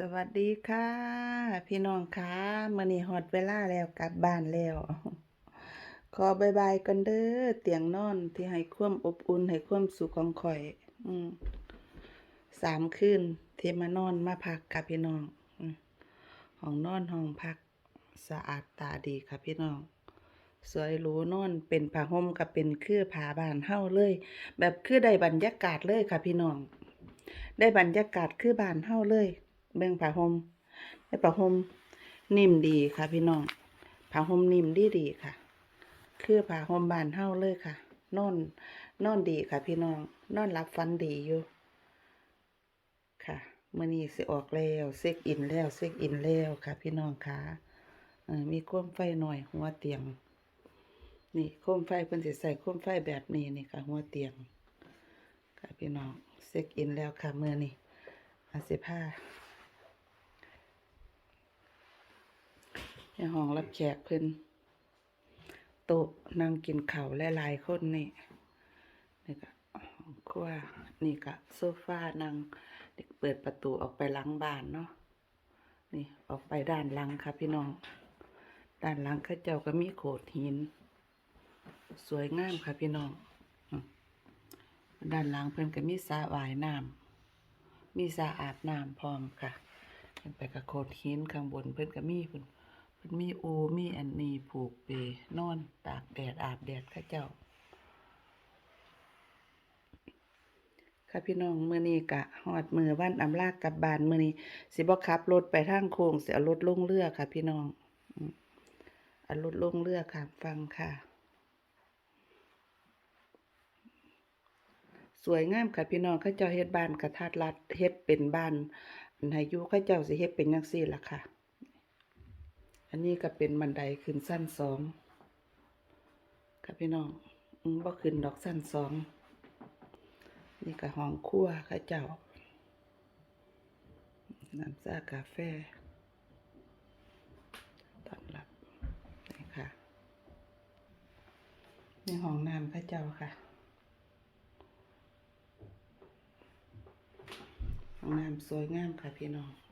สวัสดีค่ะ พี่น้องค่ะมื้อนี้ฮอดเวลาแล้วกลับบ้านแล้ว ขอบายบายกันเด้อเตียงนอนที่ให้ความอบอุ่นให้ความสุขของข่อย อืมสามคืนที่มานอนมาพักกับพี่น้องอห้องนอนห้องพักสะอาดตาดีค่ะพี่น้อง สวยหรูนอนเป็นผ้าห่มกับเป็นคือผ้าบานเฮาเลย แบบคือได้บรรยากาศเลยค่ะพี่น้อง ได้บรรยากาศคือบ้านเฮาเลย เบิ่งผ้าห่มได้ผ้าห่มนิ่มดีค่ะพี่น้องผ้าห่มนิ่มดีดีค่ะ คือผ้าห่มบานเฮาเลยค่ะ นอนนอนดีค่ะพี่น้องนอนหลับฝันดีอยู่ ค่ะมื้อนี้สิออกแล้วเช็คอินแล้วเช็คอินแล้วค่ะ พี่น้องค่ะมีโคมไฟหน่อยหัวเตียง นี่โคมไฟเพิ่นสิใส่โคมไฟแบบนี้นี่ค่ะ หัวเตียง ค่ะพี่น้องเช็คอินแล้วค่ะเมื้อนี้อาสิผ้า ในห้องรับแขกเพิ่นโต๊ะนั่งกินข้าวหลายๆคนนี่นี่ก็ห้องครัวนี่ก็โซฟานั่งเด็กเปิดประตูออกไปหลังบ้านเนาะนี่ออกไปด้านหลังค่ะพี่น้อง ด้านหลังเขาเจ้าก็มีโขดหิน สวยงามค่ะพี่น้อง ด้านหลังเพิ่นก็มีสระว่ายน้ำมีสระอาบน้ำพร้อมค่ะเพิ่นไปกับโขดหินข้างบนเพิ่นก็มีเพิ่น นมีโอมีอันนี้ผูกเปนอน ตากแดดอาบแดดข้าเจ้า ค่ะพี่น้องมื้อนี้กะฮอดมือวันอำลากกลับบานมื้อนี้สิบ่ขับรถไปทางโค้งเสิเอารถลงเรือค่ะ พี่น้องอืมเอารถลงเรือค่ะ ฟังค่ะ สวยงามค่ะพี่น้องเขาเจ้าเฮ็ดบ้านกระทัดรัดเฮ็ดเป็นบ้านนให้อยู่เขาเจ้าสิเฮ็ดเป็นจังซี่ล่ะค่ะ อันนี้ก็เป็นบันไดขึ้นสั้นสองค่ะพี่น้องบ่ขึ้นดอกสั้นสอง นี่ก็ห้องครัวเข้าเจ้า น้ำชากาแฟตอนรับนี่ค่ะนี่ห้องน้ำเข้าเจ้าค่ะห้องน้ำสวยงามค่ะพี่น้อง